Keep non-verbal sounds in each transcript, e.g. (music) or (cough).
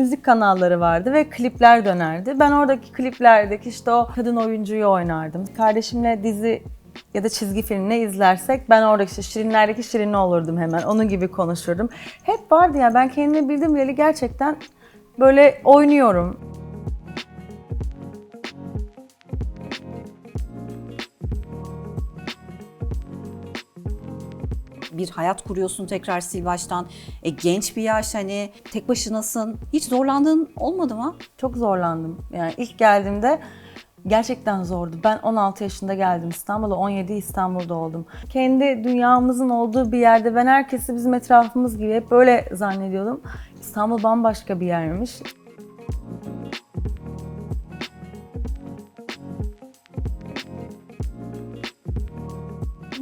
müzik kanalları vardı ve klipler dönerdi. Ben oradaki kliplerdeki işte o kadın oyuncuyu oynardım. Kardeşimle dizi ya da çizgi film ne izlersek ben orada işte Şirinler'deki Şirin olurdum hemen. Onun gibi konuşurdum. Hep vardı ya ben kendimi bildim bileli gerçekten böyle oynuyorum. Bir hayat kuruyorsun tekrar sil baştan. E, genç bir yaş hani tek başınasın. Hiç zorlandığın olmadı mı? Çok zorlandım. Yani ilk geldiğimde gerçekten zordu. Ben 16 yaşında geldim İstanbul'a, 17 İstanbul'da oldum. Kendi dünyamızın olduğu bir yerde ben herkesi bizim etrafımız gibi hep böyle zannediyordum. İstanbul bambaşka bir yermiş.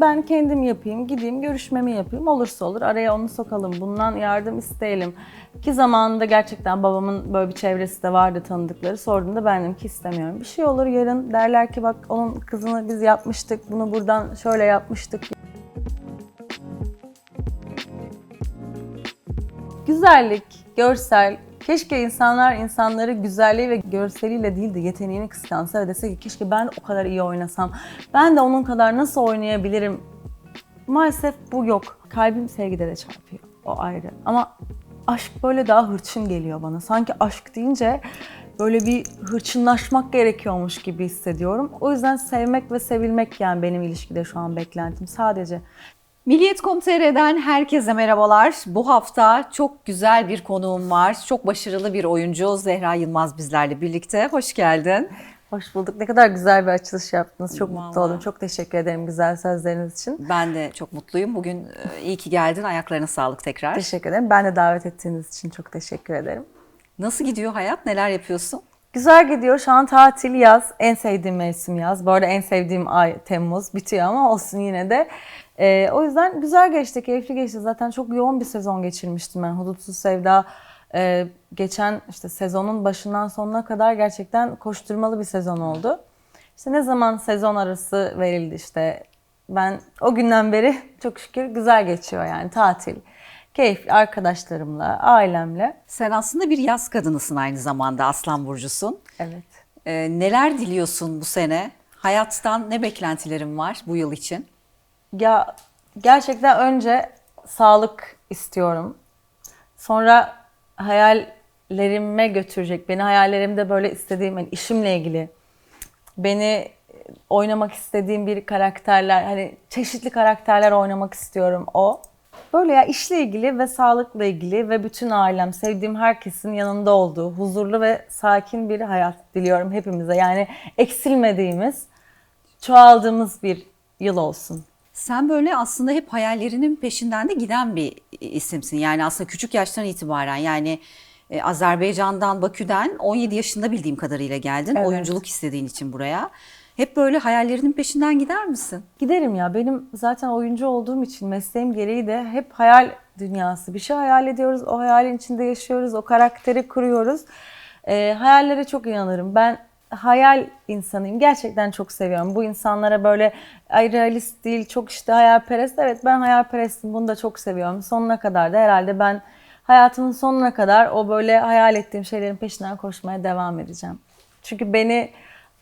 Ben kendim yapayım, gideyim, görüşmemi yapayım. Olursa olur, araya onu sokalım, bundan yardım isteyelim. Ki zamanında gerçekten babamın böyle bir çevresi de vardı tanıdıkları. Sorduğumda ben dedim ki istemiyorum. Bir şey olur yarın derler ki bak onun kızını biz yapmıştık, bunu buradan şöyle yapmıştık. Güzellik, görsel, keşke insanlar insanları güzelliği ve görseliyle değil de yeteneğini kıskansa ve dese ki keşke ben o kadar iyi oynasam. Ben de onun kadar nasıl oynayabilirim? Maalesef bu yok. Kalbim sevgide de çarpıyor. O ayrı. Ama aşk böyle daha hırçın geliyor bana. Sanki aşk deyince böyle bir hırçınlaşmak gerekiyormuş gibi hissediyorum. O yüzden sevmek ve sevilmek yani benim ilişkide şu an beklentim sadece. Milliyet.com.tr'den herkese merhabalar. Bu hafta çok güzel bir konuğum var. Çok başarılı bir oyuncu Zehra Yılmaz bizlerle birlikte. Hoş geldin. Hoş bulduk. Ne kadar güzel bir açılış yaptınız. Çok mutlu Vallahi. oldum. Çok teşekkür ederim güzel sözleriniz için. Ben de çok mutluyum. Bugün e, iyi ki geldin. Ayaklarına sağlık tekrar. Teşekkür ederim. Ben de davet ettiğiniz için çok teşekkür ederim. Nasıl gidiyor hayat? Neler yapıyorsun? Güzel gidiyor. Şu an tatil yaz. En sevdiğim mevsim yaz. Bu arada en sevdiğim ay Temmuz. Bitiyor ama olsun yine de. Ee, o yüzden güzel geçti, keyifli geçti. Zaten çok yoğun bir sezon geçirmiştim ben. Hudutsuz Sevda e, geçen işte sezonun başından sonuna kadar gerçekten koşturmalı bir sezon oldu. İşte ne zaman sezon arası verildi işte ben o günden beri (laughs) çok şükür güzel geçiyor yani tatil. Keyif arkadaşlarımla, ailemle. Sen aslında bir yaz kadınısın aynı zamanda. Aslan Burcu'sun. Evet. E, neler diliyorsun bu sene? Hayattan ne beklentilerin var bu yıl için? Ya gerçekten önce sağlık istiyorum. Sonra hayallerime götürecek, beni hayallerimde böyle istediğim yani işimle ilgili beni oynamak istediğim bir karakterler, hani çeşitli karakterler oynamak istiyorum o. Böyle ya işle ilgili ve sağlıkla ilgili ve bütün ailem, sevdiğim herkesin yanında olduğu huzurlu ve sakin bir hayat diliyorum hepimize. Yani eksilmediğimiz, çoğaldığımız bir yıl olsun. Sen böyle aslında hep hayallerinin peşinden de giden bir isimsin. Yani aslında küçük yaştan itibaren yani e, Azerbaycan'dan, Bakü'den 17 yaşında bildiğim kadarıyla geldin. Evet. Oyunculuk istediğin için buraya. Hep böyle hayallerinin peşinden gider misin? Giderim ya. Benim zaten oyuncu olduğum için mesleğim gereği de hep hayal dünyası. Bir şey hayal ediyoruz. O hayalin içinde yaşıyoruz. O karakteri kuruyoruz. Ee, hayallere çok inanırım. Ben hayal insanıyım. Gerçekten çok seviyorum. Bu insanlara böyle ay realist değil, çok işte hayalperest. Evet ben hayalperestim. Bunu da çok seviyorum. Sonuna kadar da herhalde ben hayatımın sonuna kadar o böyle hayal ettiğim şeylerin peşinden koşmaya devam edeceğim. Çünkü beni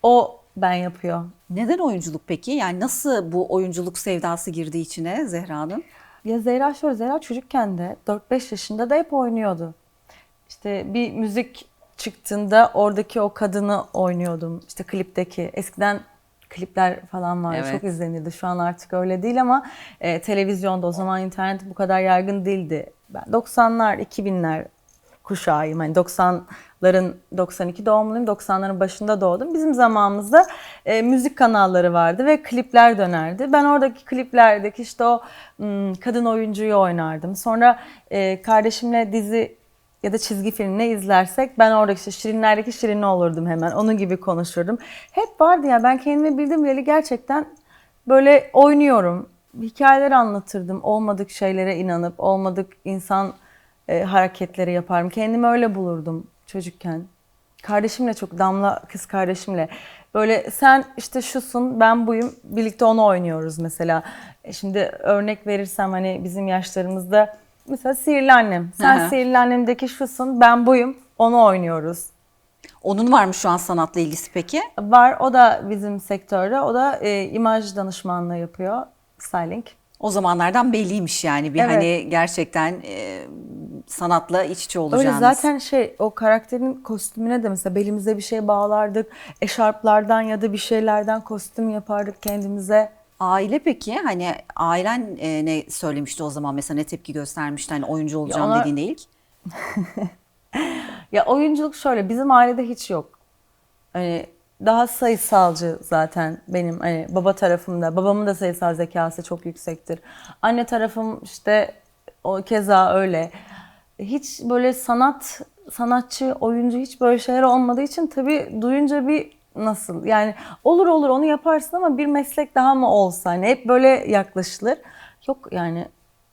o ben yapıyor. Neden oyunculuk peki? Yani nasıl bu oyunculuk sevdası girdi içine Zehra'nın? Ya Zehra şöyle, Zehra çocukken de 4-5 yaşında da hep oynuyordu. İşte bir müzik çıktığında oradaki o kadını oynuyordum. İşte klipteki. Eskiden klipler falan vardı. Evet. Çok izlenirdi. Şu an artık öyle değil ama e, televizyonda o zaman internet bu kadar yaygın değildi. Ben 90'lar, 2000'ler kuşağıyım. Hani 90'ların 92 doğumluyum. 90'ların başında doğdum. Bizim zamanımızda e, müzik kanalları vardı ve klipler dönerdi. Ben oradaki kliplerdeki işte o m, kadın oyuncuyu oynardım. Sonra e, kardeşimle dizi ya da çizgi film ne izlersek ben oradaki işte Şirinler'deki Şirin olurdum hemen. Onun gibi konuşurdum. Hep vardı ya ben kendimi bildim bileli gerçekten böyle oynuyorum. Hikayeler anlatırdım. Olmadık şeylere inanıp olmadık insan e, hareketleri yaparım. Kendimi öyle bulurdum çocukken. Kardeşimle çok Damla kız kardeşimle böyle sen işte şusun ben buyum birlikte onu oynuyoruz mesela. E, Şimdi örnek verirsem hani bizim yaşlarımızda mesela Sihirli Annem. Sen hı. Sihirli Annem'deki şusun ben buyum. Onu oynuyoruz. Onun var mı şu an sanatla ilgisi peki? Var o da bizim sektörde. O da e, imaj danışmanlığı yapıyor. Styling. O zamanlardan belliymiş yani bir Evet. hani gerçekten e, sanatla iç içe Öyle olacağınız. zaten şey o karakterin kostümüne de mesela belimize bir şey bağlardık. Eşarplardan ya da bir şeylerden kostüm yapardık kendimize. Aile peki hani ailen e, ne söylemişti o zaman mesela ne tepki göstermişti hani oyuncu olacağım onlar- dediğinde ilk? (laughs) Ya oyunculuk şöyle bizim ailede hiç yok. Hani daha sayısalcı zaten benim hani baba tarafımda. Babamın da sayısal zekası çok yüksektir. Anne tarafım işte o keza öyle. Hiç böyle sanat sanatçı, oyuncu hiç böyle şeyler olmadığı için tabii duyunca bir nasıl yani olur olur onu yaparsın ama bir meslek daha mı olsa hani hep böyle yaklaşılır. Yok yani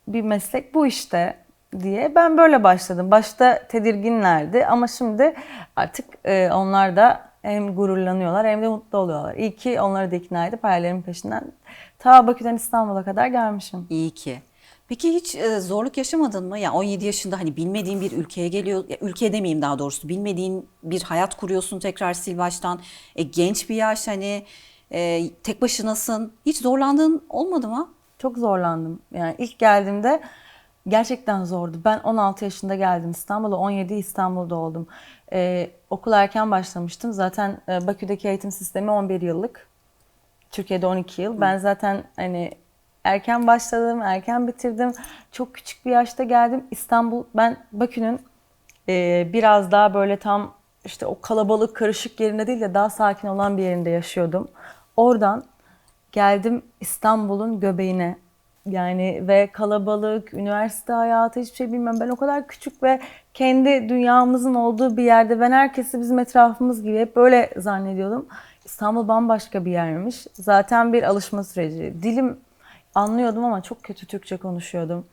bir meslek bu işte diye ben böyle başladım. Başta tedirginlerdi ama şimdi artık e, onlar da hem gururlanıyorlar hem de mutlu oluyorlar. İyi ki onları da ikna edip hayallerimin peşinden ta Bakü'den İstanbul'a kadar gelmişim. İyi ki. Peki hiç e, zorluk yaşamadın mı? Ya 17 yaşında hani bilmediğin bir ülkeye geliyor, ya ülke demeyeyim daha doğrusu, bilmediğin bir hayat kuruyorsun tekrar sil baştan. E, genç bir yaş hani e, tek başınasın. Hiç zorlandığın olmadı mı? Çok zorlandım. Yani ilk geldiğimde gerçekten zordu. Ben 16 yaşında geldim İstanbul'a, 17 İstanbul'da oldum. Ee, okul erken başlamıştım. Zaten e, Bakü'deki eğitim sistemi 11 yıllık. Türkiye'de 12 yıl. Ben zaten hani erken başladım, erken bitirdim. Çok küçük bir yaşta geldim. İstanbul, ben Bakü'nün e, biraz daha böyle tam işte o kalabalık karışık yerinde değil de daha sakin olan bir yerinde yaşıyordum. Oradan geldim İstanbul'un göbeğine. Yani ve kalabalık, üniversite hayatı hiçbir şey bilmem. Ben o kadar küçük ve kendi dünyamızın olduğu bir yerde ben herkesi bizim etrafımız gibi hep böyle zannediyordum. İstanbul bambaşka bir yermiş. Zaten bir alışma süreci. Dilim anlıyordum ama çok kötü Türkçe konuşuyordum.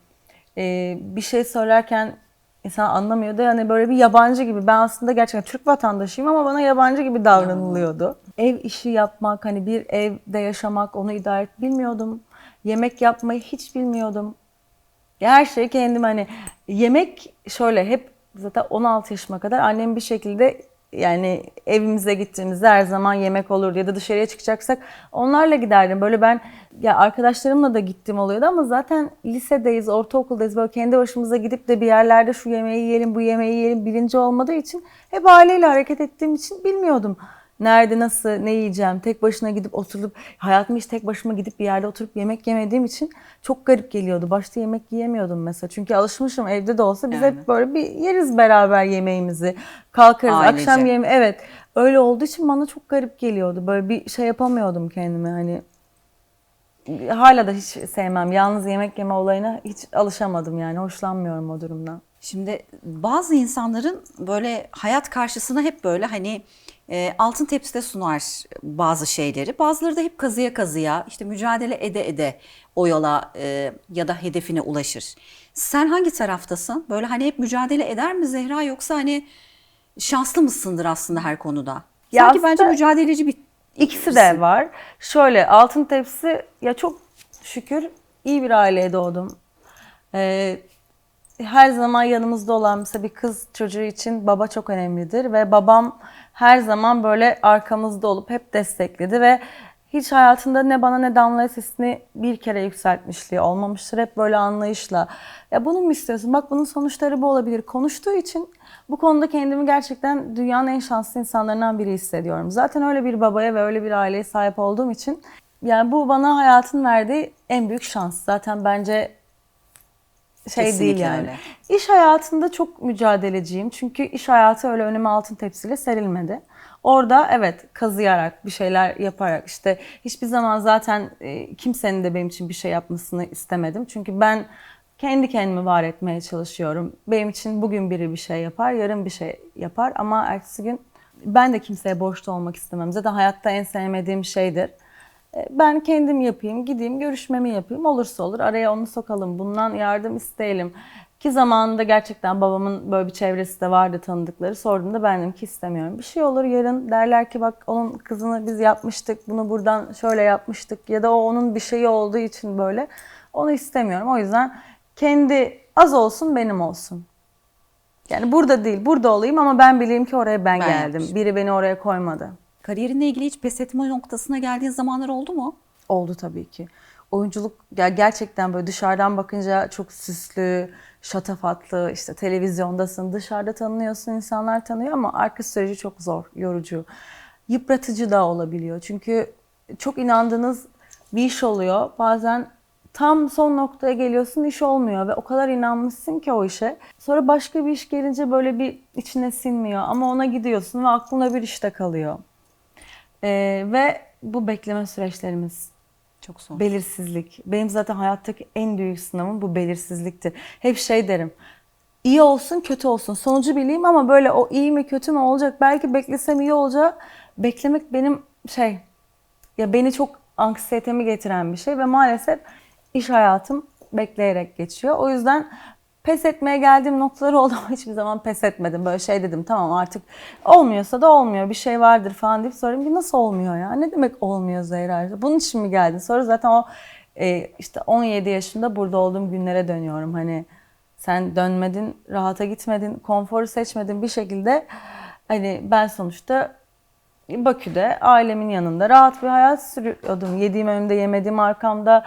Ee, bir şey söylerken insan anlamıyordu. Yani böyle bir yabancı gibi. Ben aslında gerçekten Türk vatandaşıyım ama bana yabancı gibi davranılıyordu. Ev işi yapmak, hani bir evde yaşamak, onu idare et bilmiyordum. Yemek yapmayı hiç bilmiyordum. Her şeyi kendim hani yemek şöyle hep zaten 16 yaşıma kadar annem bir şekilde yani evimize gittiğimizde her zaman yemek olur ya da dışarıya çıkacaksak onlarla giderdim. Böyle ben ya arkadaşlarımla da gittim oluyordu ama zaten lisedeyiz, ortaokuldayız. Böyle kendi başımıza gidip de bir yerlerde şu yemeği yiyelim, bu yemeği yiyelim bilinci olmadığı için hep aileyle hareket ettiğim için bilmiyordum. Nerede nasıl ne yiyeceğim tek başına gidip oturup hayatımı hiç tek başıma gidip bir yerde oturup yemek yemediğim için çok garip geliyordu. Başta yemek yiyemiyordum mesela. Çünkü alışmışım evde de olsa biz Yani. hep böyle bir yeriz beraber yemeğimizi. Kalkarız Ailece. akşam yemeği evet. Öyle olduğu için bana çok garip geliyordu. Böyle bir şey yapamıyordum kendime hani. Hala da hiç sevmem. Yalnız yemek yeme olayına hiç alışamadım yani. Hoşlanmıyorum o durumdan. Şimdi bazı insanların böyle hayat karşısına hep böyle hani e, altın tepside sunar bazı şeyleri. Bazıları da hep kazıya kazıya işte mücadele ede ede o yola e, ya da hedefine ulaşır. Sen hangi taraftasın? Böyle hani hep mücadele eder mi Zehra yoksa hani şanslı mısındır aslında her konuda? Ya Sanki bence mücadeleci bir İkisi de var. Şöyle altın tepsi ya çok şükür iyi bir aileye doğdum. Ee, her zaman yanımızda olan mesela bir kız çocuğu için baba çok önemlidir ve babam her zaman böyle arkamızda olup hep destekledi ve hiç hayatında ne bana ne Damla'ya sesini bir kere yükseltmişliği olmamıştır. Hep böyle anlayışla. Ya bunu mu istiyorsun? Bak bunun sonuçları bu olabilir. Konuştuğu için bu konuda kendimi gerçekten dünyanın en şanslı insanlarından biri hissediyorum. Zaten öyle bir babaya ve öyle bir aileye sahip olduğum için yani bu bana hayatın verdiği en büyük şans. Zaten bence şey değil Kesinlikle yani. öyle. İş hayatında çok mücadeleciyim. Çünkü iş hayatı öyle önüme altın tepsiyle serilmedi. Orada evet kazıyarak bir şeyler yaparak işte hiçbir zaman zaten e, kimsenin de benim için bir şey yapmasını istemedim. Çünkü ben kendi kendimi var etmeye çalışıyorum. Benim için bugün biri bir şey yapar, yarın bir şey yapar ama ertesi gün ben de kimseye borçlu olmak istemem. Zaten hayatta en sevmediğim şeydir. E, Ben kendim yapayım, gideyim, görüşmemi yapayım. Olursa olur, araya onu sokalım, bundan yardım isteyelim. Ki zamanında gerçekten babamın böyle bir çevresi de vardı tanıdıkları. Sorduğumda ben dedim ki istemiyorum. Bir şey olur yarın derler ki bak onun kızını biz yapmıştık, bunu buradan şöyle yapmıştık. Ya da o onun bir şeyi olduğu için böyle. Onu istemiyorum. O yüzden kendi az olsun benim olsun. Yani burada değil, burada olayım ama ben bileyim ki oraya ben, Ben geldim. yapmışım. Biri beni oraya koymadı. Kariyerinle ilgili hiç pes etme noktasına geldiğin zamanlar oldu mu? Oldu tabii ki. Oyunculuk gerçekten böyle dışarıdan bakınca çok süslü, şatafatlı, işte televizyondasın, dışarıda tanınıyorsun, insanlar tanıyor ama arka süreci çok zor, yorucu. Yıpratıcı da olabiliyor. Çünkü çok inandığınız bir iş oluyor. Bazen tam son noktaya geliyorsun iş olmuyor ve o kadar inanmışsın ki o işe. Sonra başka bir iş gelince böyle bir içine sinmiyor ama ona gidiyorsun ve aklında bir işte kalıyor. Ee, ve bu bekleme süreçlerimiz Çok zor. Belirsizlik. Benim zaten hayattaki en büyük sınavım bu belirsizliktir. Hep şey derim. İyi olsun, kötü olsun. Sonucu bileyim ama böyle o iyi mi kötü mü olacak? Belki beklesem iyi olacak. Beklemek benim şey ya beni çok anksiyetemi getiren bir şey ve maalesef iş hayatım bekleyerek geçiyor. O yüzden pes etmeye geldiğim noktaları (laughs) oldu ama hiçbir zaman pes etmedim. Böyle şey dedim tamam artık olmuyorsa da olmuyor bir şey vardır falan deyip sonra bir nasıl olmuyor ya? Ne demek olmuyor Zehra? Bunun için mi geldin? Sonra zaten o e, işte 17 yaşında burada olduğum günlere dönüyorum. Hani sen dönmedin, rahata gitmedin, konforu seçmedin bir şekilde hani ben sonuçta Bakü'de ailemin yanında rahat bir hayat sürüyordum. Yediğim önümde, yemediğim arkamda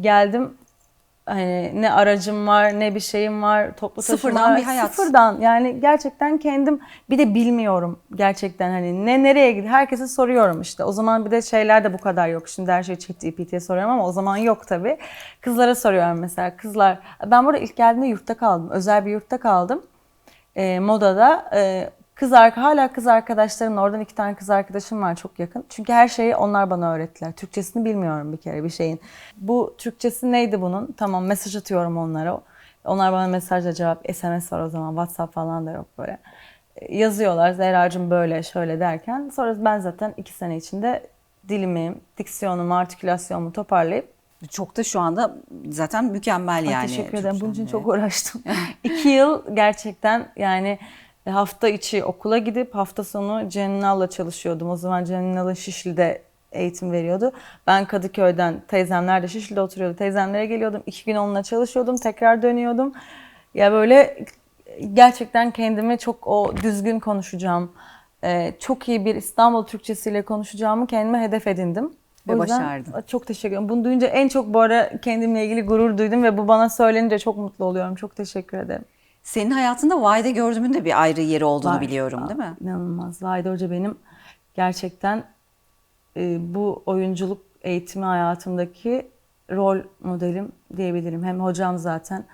geldim. Hani ne aracım var, ne bir şeyim var, toplu taşıma Sıfırdan bir hayat. Sıfırdan. Yani gerçekten kendim bir de bilmiyorum gerçekten hani ne nereye gidiyor. Herkese soruyorum işte. O zaman bir de şeyler de bu kadar yok. Şimdi her şeyi ChatGPT'ye soruyorum ama o zaman yok tabii. Kızlara soruyorum mesela. Kızlar ben burada ilk geldiğimde yurtta kaldım. Özel bir yurtta kaldım. E, modada e, kız hala kız arkadaşlarımla oradan iki tane kız arkadaşım var çok yakın. Çünkü her şeyi onlar bana öğrettiler. Türkçesini bilmiyorum bir kere bir şeyin. Bu Türkçesi neydi bunun? Tamam mesaj atıyorum onlara. Onlar bana mesajla cevap SMS var o zaman WhatsApp falan da yok böyle. E, Yazıyorlar Zehra'cığım böyle şöyle derken sonra ben zaten iki sene içinde dilimi, diksiyonumu, artikülasyonumu toparlayıp Çok da şu anda zaten mükemmel yani. teşekkür ederim. Bunun için çok uğraştım. (laughs) İki yıl gerçekten yani hafta içi okula gidip hafta sonu Cenninal'la çalışıyordum. O zaman Cenninal'ın Şişli'de eğitim veriyordu. Ben Kadıköy'den, teyzemler de Şişli'de oturuyordu. Teyzemlere geliyordum. İki gün onunla çalışıyordum. Tekrar dönüyordum. Ya böyle gerçekten kendimi çok o düzgün konuşacağım. e, Çok iyi bir İstanbul Türkçesiyle konuşacağımı kendime hedef edindim. Ve başardın. çok teşekkür ederim. Bunu duyunca en çok bu ara kendimle ilgili gurur duydum ve bu bana söylenince çok mutlu oluyorum. Çok teşekkür ederim. Senin hayatında Vahide gördüğümün de bir ayrı yeri olduğunu Var. biliyorum değil mi? İnanılmaz. Vahide Hoca benim gerçekten e, bu oyunculuk eğitimi hayatımdaki rol modelim diyebilirim. Hem hocam zaten.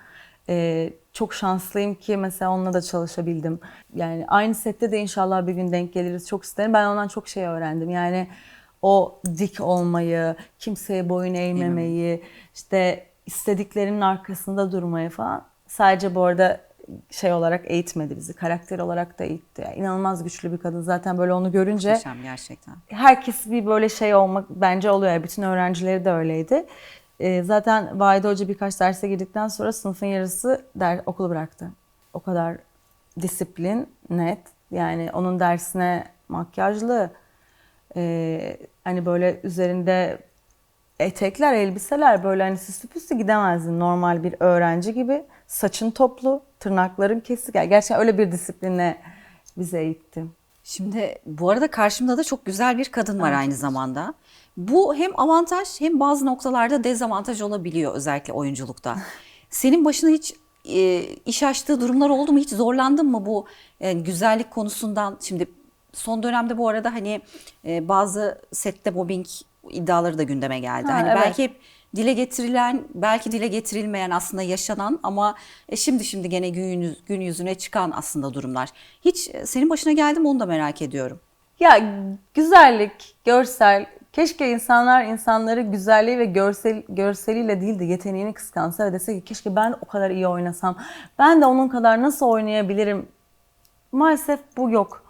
E, çok şanslıyım ki mesela onunla da çalışabildim. Yani aynı sette de inşallah bir gün denk geliriz. Çok isterim. Ben ondan çok şey öğrendim. Yani o dik olmayı, kimseye boyun eğmemeyi, işte istediklerinin arkasında durmayı falan. Sadece bu arada şey olarak eğitmedi bizi. Karakter olarak da eğitti. Yani inanılmaz güçlü bir kadın. Zaten böyle onu görünce Muhteşem gerçekten. herkes bir böyle şey olmak bence oluyor. Yani bütün öğrencileri de öyleydi. Ee, zaten Vahide Hoca birkaç derse girdikten sonra sınıfın yarısı der, okulu bıraktı. O kadar disiplin, net. Yani onun dersine makyajlı, ee, hani böyle üzerinde etekler, elbiseler böyle hani süslü püslü gidemezdin normal bir öğrenci gibi. Saçın toplu, tırnakların kesik. Yani gerçekten öyle bir disipline bize eğitti. Şimdi bu arada karşımda da çok güzel bir kadın var aynı zamanda. Bu hem avantaj hem bazı noktalarda dezavantaj olabiliyor özellikle oyunculukta. (laughs) Senin başına hiç e, iş açtığı durumlar oldu mu? Hiç zorlandın mı bu e, güzellik konusundan? Şimdi son dönemde bu arada hani e, bazı sette mobbing iddiaları da gündeme geldi. Ha, hani evet. belki hep dile getirilen, belki dile getirilmeyen aslında yaşanan ama e, şimdi şimdi gene gün, gün yüzüne çıkan aslında durumlar. Hiç e, senin başına geldi mi onu da merak ediyorum. Ya güzellik, görsel, keşke insanlar insanları güzelliği ve görsel görseliyle değil de yeteneğini kıskansa ve dese ki keşke ben o kadar iyi oynasam. Ben de onun kadar nasıl oynayabilirim? Maalesef bu yok.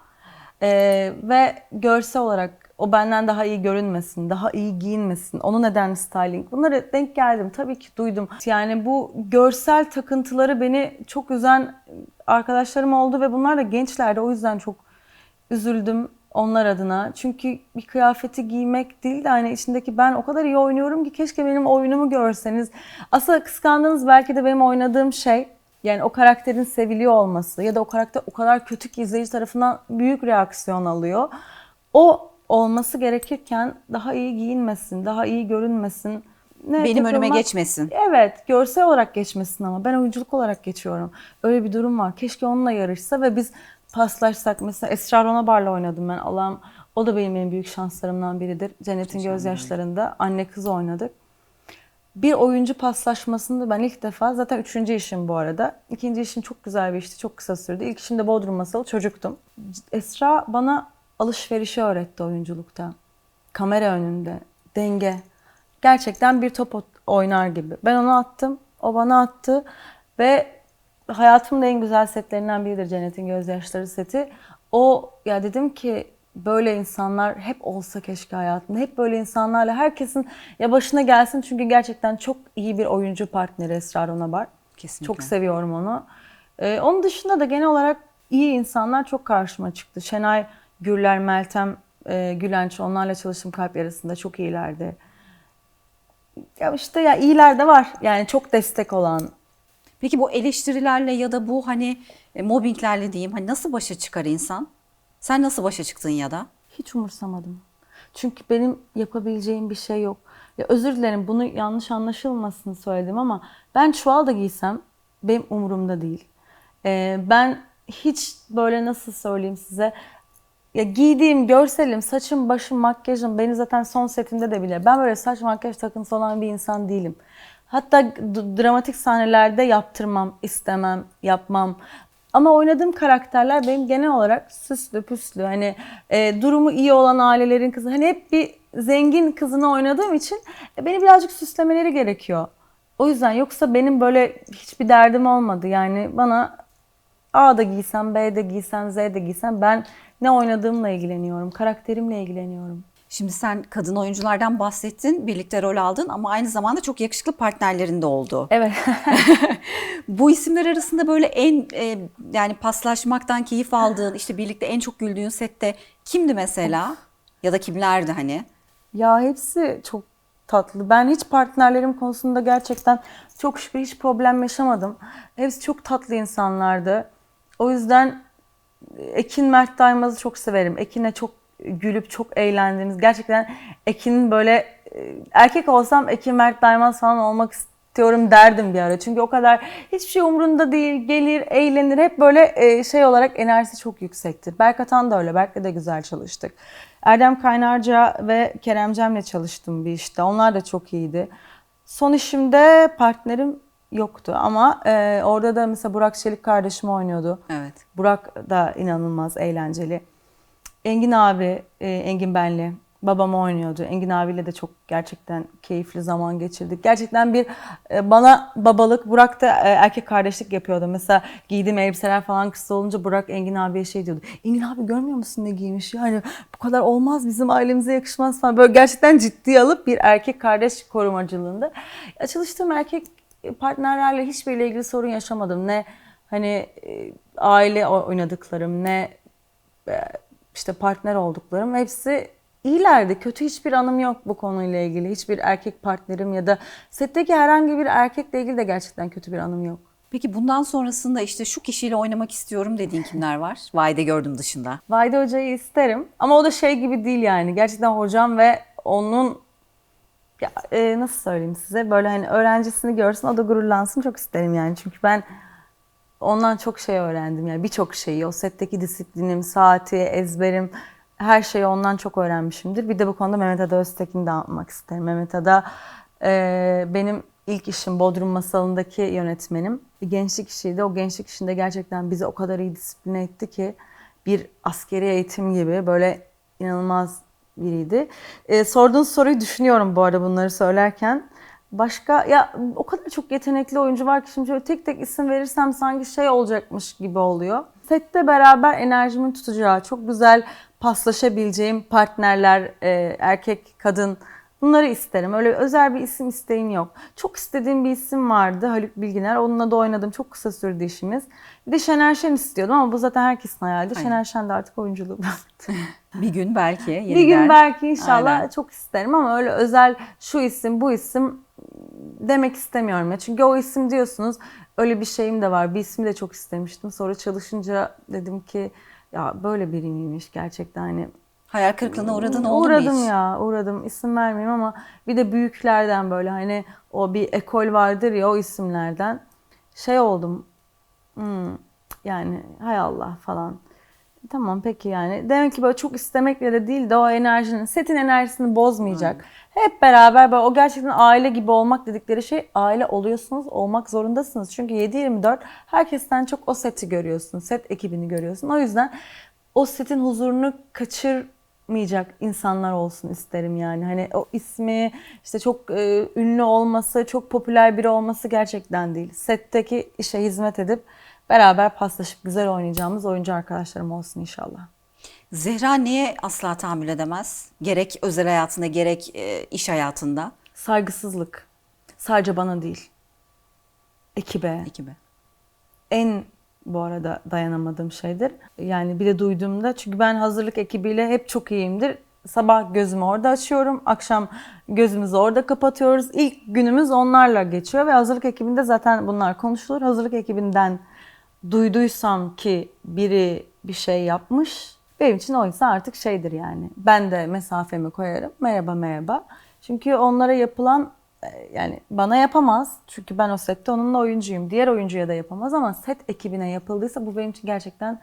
Ee, ve görsel olarak o benden daha iyi görünmesin, daha iyi giyinmesin. Onun neden styling? Bunları denk geldim. Tabii ki duydum. Yani bu görsel takıntıları beni çok üzen arkadaşlarım oldu ve bunlar da gençlerdi. O yüzden çok üzüldüm onlar adına. Çünkü bir kıyafeti giymek değil de hani içindeki ben o kadar iyi oynuyorum ki keşke benim oyunumu görseniz. Aslında kıskandığınız belki de benim oynadığım şey Yani o karakterin seviliyor olması ya da o karakter o kadar kötü ki izleyici tarafından büyük reaksiyon alıyor. O olması gerekirken daha iyi giyinmesin, daha iyi görünmesin. Ne, Benim önüme takılmak- geçmesin. Evet, görsel olarak geçmesin ama ben oyunculuk olarak geçiyorum. Öyle bir durum var. Keşke onunla yarışsa ve biz paslaşsak. Mesela Esra Ronabar'la oynadım ben. Allah'ım o da benim en büyük şanslarımdan biridir. Cennetin Gözyaşları'nda anne kız oynadık. Bir oyuncu paslaşmasında ben ilk defa zaten üçüncü işim bu arada. İkinci işim çok güzel bir işti. Çok kısa sürdü. İlk işim de Bodrum Masalı çocuktum. Esra bana alışverişi öğretti oyunculukta. Kamera önünde, denge. Gerçekten bir top oynar gibi. Ben onu attım, o bana attı ve hayatımın en güzel setlerinden biridir Cennet'in Gözyaşları seti. O ya dedim ki böyle insanlar hep olsa keşke hayatımda. Hep böyle insanlarla herkesin ya başına gelsin çünkü gerçekten çok iyi bir oyuncu partneri Esra Ronabar. Kesinlikle. Çok seviyorum onu. Ee, onun dışında da genel olarak iyi insanlar çok karşıma çıktı. Şenay Gürler, Meltem e, Gülenç onlarla çalıştım kalp yarısında çok iyilerdi. Ya işte ya iyiler de var. Yani çok destek olan. Peki bu eleştirilerle ya da bu hani e, mobbinglerle diyeyim hani nasıl başa çıkar insan? Sen nasıl başa çıktın ya da? Hiç umursamadım. Çünkü benim yapabileceğim bir şey yok. Ya özür dilerim bunu yanlış anlaşılmasın söyledim ama ben çuval da giysem benim umurumda değil. Ee, ben hiç böyle nasıl söyleyeyim size ya giydiğim görselim, saçım, başım, makyajım beni zaten son setimde de bile. Ben böyle saç makyaj takıntısı olan bir insan değilim. Hatta dramatik sahnelerde yaptırmam, istemem, yapmam. Ama oynadığım karakterler benim genel olarak süslü püslü hani e, durumu iyi olan ailelerin kızı. Hani hep bir zengin kızını oynadığım için e, beni birazcık süslemeleri gerekiyor. O yüzden yoksa benim böyle hiçbir derdim olmadı. Yani bana A da giysem, B de giysem, Z de giysem ben ne oynadığımla ilgileniyorum, karakterimle ilgileniyorum. Şimdi sen kadın oyunculardan bahsettin, birlikte rol aldın ama aynı zamanda çok yakışıklı partnerlerin de oldu. Evet. (laughs) Bu isimler arasında böyle en e, yani paslaşmaktan keyif aldığın, işte birlikte en çok güldüğün sette kimdi mesela? Ya da kimlerdi hani? ya hepsi çok tatlı. Ben hiç partnerlerim konusunda gerçekten çok şükür hiç problem yaşamadım. Hepsi çok tatlı insanlardı. O yüzden Ekin Mert Daimaz'ı çok severim. Ekin'le çok gülüp çok eğlendiğimiz. Gerçekten Ekin'in böyle e, erkek olsam Ekin Mert Daimaz falan olmak istiyorum derdim bir ara. Çünkü o kadar hiçbir şey umrunda değil. Gelir, eğlenir. Hep böyle e, şey olarak enerjisi çok yüksektir. Berk Atan da öyle. Berk'le de güzel çalıştık. Erdem Kaynarca ve Kerem Cem'le çalıştım bir işte. Onlar da çok iyiydi. Son işimde partnerim yoktu ama e, orada da mesela Burak Çelik kardeşim oynuyordu. Evet. Burak da inanılmaz eğlenceli. Engin abi, e, Engin Benli. Babam oynuyordu. Engin abiyle de çok gerçekten keyifli zaman geçirdik. Gerçekten bir e, bana babalık, Burak da e, erkek kardeşlik yapıyordu. Mesela giydiğim elbiseler falan kısa olunca Burak Engin abiye şey diyordu. Engin abi görmüyor musun ne giymiş? Yani bu kadar olmaz bizim ailemize yakışmaz falan. Böyle gerçekten ciddiye alıp bir erkek kardeş korumacılığında. Ya çalıştığım erkek partnerlerle hiçbiriyle ilgili sorun yaşamadım. Ne hani e, aile oynadıklarım ne e, işte partner olduklarım hepsi iyilerdi. Kötü hiçbir anım yok bu konuyla ilgili. Hiçbir erkek partnerim ya da setteki herhangi bir erkekle ilgili de gerçekten kötü bir anım yok. Peki bundan sonrasında işte şu kişiyle oynamak istiyorum dediğin kimler var? Vayde gördüm dışında. Vayda Hoca'yı isterim ama o da şey gibi değil yani. Gerçekten hocam ve onun ya, e, nasıl söyleyeyim size böyle hani öğrencisini görsün o da gururlansın çok isterim yani. Çünkü ben ondan çok şey öğrendim yani birçok şeyi. O setteki disiplinim, saati, ezberim her şeyi ondan çok öğrenmişimdir. Bir de bu konuda Mehmet Ada Öztekin'i de anlatmak isterim. Mehmet Ada e, benim ilk işim Bodrum Masalı'ndaki yönetmenim. Gençlik işiydi. O gençlik işinde gerçekten bizi o kadar iyi disipline etti ki bir askeri eğitim gibi böyle inanılmaz biriydi. E, sorduğun soruyu düşünüyorum bu arada bunları söylerken. Başka ya o kadar çok yetenekli oyuncu var ki şimdi tek tek isim verirsem sanki şey olacakmış gibi oluyor. Sette beraber enerjimin tutacağı, çok güzel paslaşabileceğim partnerler, e, erkek, kadın bunları isterim. Öyle özel bir isim isteğim yok. Çok istediğim bir isim vardı Haluk Bilginer. Onunla da oynadım. Çok kısa sürdü işimiz. Bir de Şener Şen istiyordum ama bu zaten herkesin hayali. Aynen. Şener Şen de artık oyunculuğu bıraktı. (laughs) Bir gün belki yeniden. Bir gün belki inşallah Aynen. çok isterim ama öyle özel şu isim bu isim demek istemiyorum ya. Çünkü o isim diyorsunuz öyle bir şeyim de var. Bir ismi de çok istemiştim. Sonra çalışınca dedim ki ya böyle biri miymiş gerçekten hani Hayal kırıklığına uğradın oldu mu uğradım hiç? ya uğradım. İsim vermeyeyim ama bir de büyüklerden böyle hani o bir ekol vardır ya o isimlerden. Şey oldum hmm, yani hay Allah falan. Tamam peki yani. Demek ki böyle çok istemekle de değil de o enerjinin setin enerjisini bozmayacak. Hep beraber böyle o gerçekten aile gibi olmak dedikleri şey aile oluyorsunuz olmak zorundasınız. Çünkü 7-24 herkesten çok o seti görüyorsun set ekibini görüyorsun. O yüzden o setin huzurunu kaçırmayacak insanlar olsun isterim yani. Hani o ismi işte çok e, ünlü olması, çok popüler biri olması gerçekten değil. Setteki işe hizmet edip beraber paslaşıp güzel oynayacağımız oyuncu arkadaşlarım olsun inşallah. Zehra niye asla tahammül edemez? Gerek özel hayatında gerek e, iş hayatında Saygısızlık. Sadece bana değil. Ekibe. ekibe. en bu arada dayanamadığım şeydir. Yani bir de duyduğumda çünkü ben hazırlık ekibiyle hep çok iyiyimdir. Sabah gözümü orada açıyorum, akşam gözümüzü orada kapatıyoruz. İlk günümüz onlarla geçiyor ve hazırlık ekibinde zaten bunlar konuşulur. Hazırlık ekibinden duyduysam ki biri bir şey yapmış, benim için o insan artık şeydir yani. Ben de mesafemi koyarım. Merhaba merhaba. Çünkü onlara yapılan yani bana yapamaz. Çünkü ben o sette onunla oyuncuyum. Diğer oyuncuya da yapamaz ama set ekibine yapıldıysa bu benim için gerçekten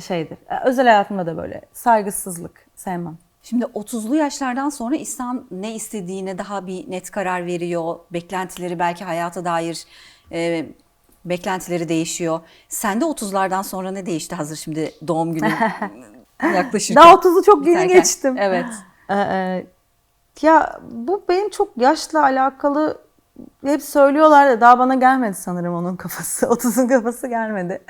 şeydir. E, Özel hayatımda da böyle saygısızlık sevmem. Şimdi 30'lu yaşlardan sonra insan ne istediğine daha bir net karar veriyor. Beklentileri belki hayata dair e, beklentileri değişiyor. Sende 30'lardan sonra ne değişti hazır şimdi doğum günü (laughs) yaklaşırken? Daha 30'u çok yeni geçtim. Evet. Ee, e, ya bu benim çok yaşla alakalı hep söylüyorlar da daha bana gelmedi sanırım onun kafası. (laughs) 30'un kafası gelmedi.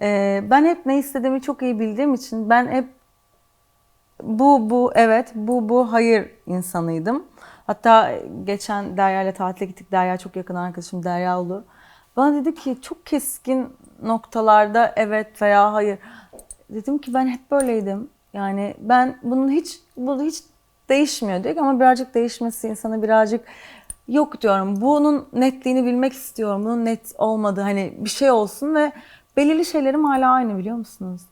Ee, ben hep ne istediğimi çok iyi bildiğim için ben hep bu bu evet bu bu hayır insanıydım. Hatta geçen Derya ile tatile gittik. Derya çok yakın arkadaşım Derya oldu. Bana dedi ki çok keskin noktalarda evet veya hayır. Dedim ki ben hep böyleydim. Yani ben bunun hiç bu hiç değişmiyor diyor ki ama birazcık değişmesi insanı birazcık yok diyorum. Bunun netliğini bilmek istiyorum. Bunun net olmadığı hani bir şey olsun ve belirli şeylerim hala aynı biliyor musunuz?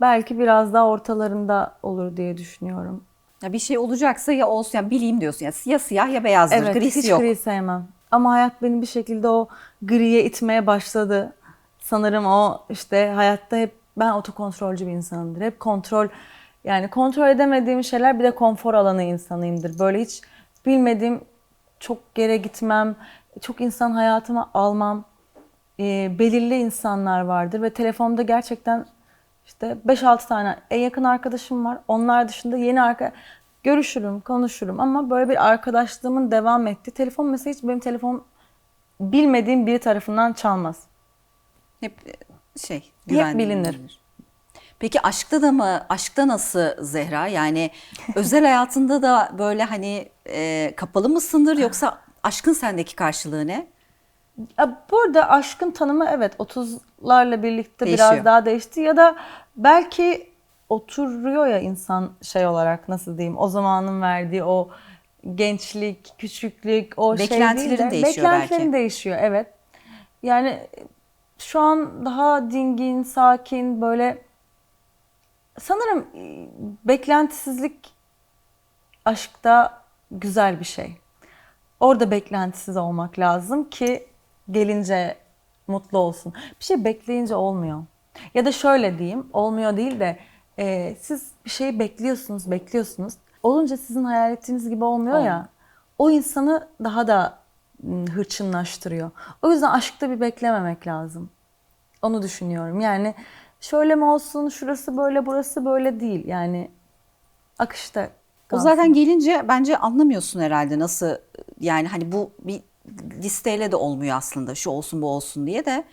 Belki biraz daha ortalarında olur diye düşünüyorum. Ya bir şey olacaksa ya olsun ya bileyim diyorsun ya, ya siyah ya beyazdır. Evet, Grisi hiç yok. gri sevmem. Ama hayat beni bir şekilde o griye itmeye başladı. Sanırım o işte hayatta hep ben otokontrolcü bir insanımdır. Hep kontrol yani kontrol edemediğim şeyler bir de konfor alanı insanıyımdır. Böyle hiç bilmediğim çok yere gitmem, çok insan hayatıma almam. Ee, belirli insanlar vardır ve telefonda gerçekten işte 5-6 tane en yakın arkadaşım var. Onlar dışında yeni arka görüşürüm, konuşurum ama böyle bir arkadaşlığımın devam ettiği telefon mesela hiç benim telefon bilmediğim biri tarafından çalmaz. Hep e, şey güvenli bilinir. Peki aşkta da mı? Aşkta nasıl Zehra? Yani (laughs) özel hayatında da böyle hani e, kapalı mısındır yoksa (laughs) aşkın sendeki karşılığı ne? Ya Burada aşkın tanımı evet 30'larla birlikte Değişiyor. biraz daha değişti ya da belki oturuyor ya insan şey olarak nasıl diyeyim o zamanın verdiği o gençlik, küçüklük, o şey Beklentilerin değil de değişiyor beklentilerin belki. değişiyor evet. Yani şu an daha dingin, sakin böyle sanırım e, beklentisizlik aşkta güzel bir şey. Orada beklentisiz olmak lazım ki gelince mutlu olsun. Bir şey bekleyince olmuyor. Ya da şöyle diyeyim, olmuyor değil de e, siz bir şeyi bekliyorsunuz, bekliyorsunuz. Olunca sizin hayal ettiğiniz gibi olmuyor ya. O insanı daha da hırçınlaştırıyor. O yüzden aşkta bir beklememek lazım. Onu düşünüyorum. Yani şöyle mi olsun, şurası böyle, burası böyle değil. Yani akışta O kalsın. zaten gelince bence anlamıyorsun herhalde nasıl yani hani bu bir listeyle de olmuyor aslında şu olsun bu olsun diye de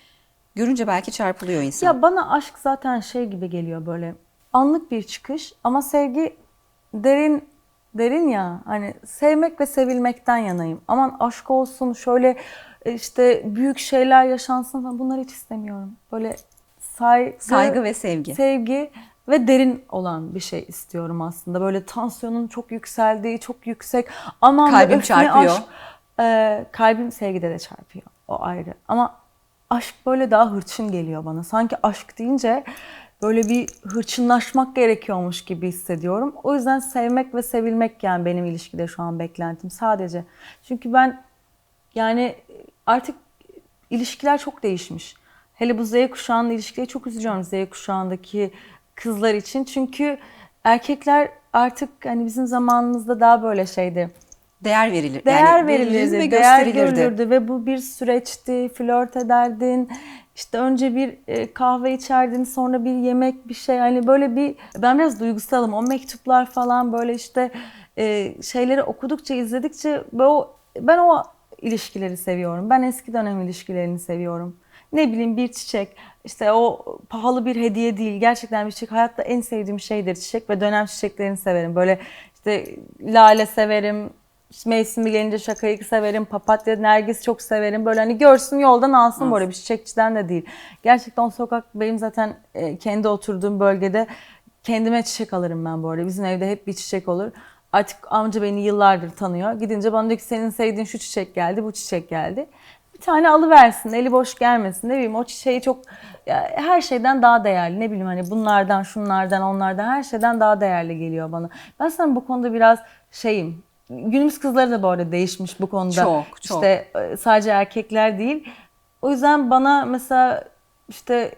görünce belki çarpılıyor insan. Ya bana aşk zaten şey gibi geliyor böyle anlık bir çıkış ama sevgi derin derin ya hani sevmek ve sevilmekten yanayım. Aman aşk olsun şöyle e, işte büyük şeyler yaşansın falan bunları hiç istemiyorum. Böyle saygı, Saygı ve sevgi. sevgi ve derin olan bir şey istiyorum aslında. Böyle tansiyonun çok yükseldiği, çok yüksek. Aman Kalbim çarpıyor. aşk. Ee, kalbim sevgide de çarpıyor. O ayrı. Ama aşk böyle daha hırçın geliyor bana. Sanki aşk deyince böyle bir hırçınlaşmak gerekiyormuş gibi hissediyorum. O yüzden sevmek ve sevilmek yani benim ilişkide şu an beklentim sadece. Çünkü ben yani artık ilişkiler çok değişmiş. Hele bu Z kuşağının ilişkileri çok üzülüyorum Z kuşağındaki kızlar için. Çünkü erkekler artık hani bizim zamanımızda daha böyle şeydi. Değer verilir. Değer yani verilirdi, ve değer gösterilirdi. görülürdü ve bu bir süreçti. Flört ederdin. İşte önce bir e, kahve içerdin, sonra bir yemek, bir şey. Hani böyle bir ben biraz duygusalım. O mektuplar falan böyle işte e, şeyleri okudukça, izledikçe ben o ilişkileri seviyorum. Ben eski dönem ilişkilerini seviyorum. Ne bileyim bir çiçek, işte o pahalı bir hediye değil. Gerçekten bir çiçek. Hayatta en sevdiğim şeydir çiçek ve dönem çiçeklerini severim. Böyle işte lale severim, mevsimi gelince şakayı severim, papatya, nergis çok severim. Böyle hani görsün yoldan alsın böyle bir çiçekçiden de değil. Gerçekten o sokak benim zaten e, kendi oturduğum bölgede kendime çiçek alırım ben bu arada. Bizim evde hep bir çiçek olur. Artık amca beni yıllardır tanıyor. Gidince bana diyor ki senin sevdiğin şu çiçek geldi, bu çiçek geldi. Bir tane alıversin, eli boş gelmesin. Ne bileyim o çiçeği çok ya her şeyden daha değerli. Ne bileyim hani bunlardan, şunlardan, onlardan her şeyden daha değerli geliyor bana. Ben sana bu konuda biraz şeyim. Günümüz kızları da bu arada değişmiş bu konuda. Çok, çok. İşte e, sadece erkekler değil. O yüzden bana mesela işte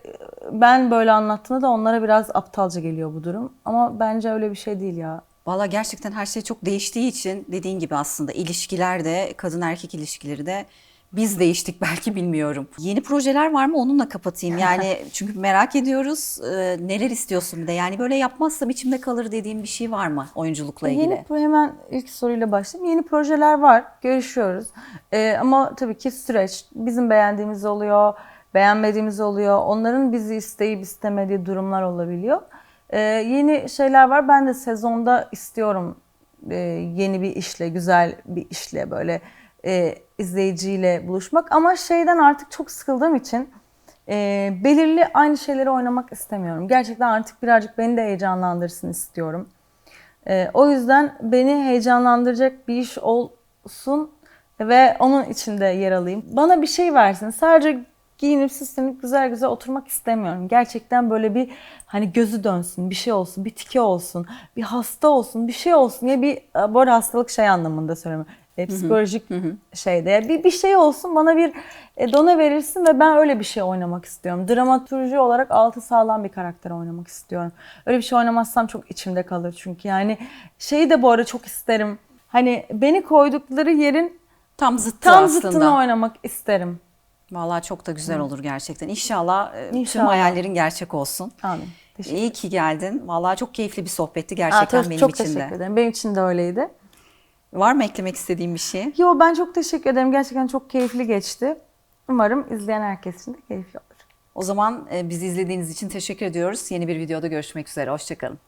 ben böyle anlattığımda da onlara biraz aptalca geliyor bu durum. Ama bence öyle bir şey değil ya. Valla gerçekten her şey çok değiştiği için dediğin gibi aslında ilişkiler de kadın erkek ilişkileri de biz değiştik (laughs) belki bilmiyorum. Yeni projeler var mı onunla kapatayım. Yani (laughs) çünkü merak ediyoruz e, neler istiyorsun bir de. Yani böyle yapmazsam içimde kalır dediğim bir şey var mı oyunculukla ilgili? Yeni pro- hemen ilk soruyla başlayayım. Yeni projeler var, görüşüyoruz. Ee, ama tabii ki süreç bizim beğendiğimiz oluyor, beğenmediğimiz oluyor. Onların bizi isteyip istemediği durumlar olabiliyor. Ee, yeni şeyler var. Ben de sezonda istiyorum e, yeni bir işle, güzel bir işle böyle e, izleyiciyle buluşmak. Ama şeyden artık çok sıkıldığım için e, belirli aynı şeyleri oynamak istemiyorum. Gerçekten artık birazcık beni de heyecanlandırsın istiyorum. Ee, o yüzden beni heyecanlandıracak bir iş olsun ve onun içinde yer alayım. Bana bir şey versin. Sadece giyinip süslenip güzel güzel oturmak istemiyorum. Gerçekten böyle bir hani gözü dönsün, bir şey olsun, bir tiki olsun, bir hasta olsun, bir şey olsun. Ya bir bu arada hastalık şey anlamında söylüyorum. E, psikolojik şeyde. Ya bir, bir şey olsun bana bir e, dona verirsin ve ben öyle bir şey oynamak istiyorum. Dramaturji olarak altı sağlam bir karakter oynamak istiyorum. Öyle bir şey oynamazsam çok içimde kalır çünkü. Yani şeyi de bu arada çok isterim. Hani beni koydukları yerin Tam zıttı tam aslında. zıttını oynamak isterim. Vallahi çok da güzel olur gerçekten. İnşallah, e, tüm İnşallah. hayallerin gerçek olsun. Amin. Teşekkür İyi ki geldin. Vallahi çok keyifli bir sohbetti Aa, gerçekten çok- benim çok için de. teşekkür ederim. Benim için de öyleydi. Var mı eklemek istediğin bir şey? Yo ben çok teşekkür ederim. Gerçekten çok keyifli geçti. Umarım izleyen herkes için de keyifli olur. O zaman e, bizi izlediğiniz için teşekkür ediyoruz. Yeni bir videoda görüşmek üzere. Hoşçakalın.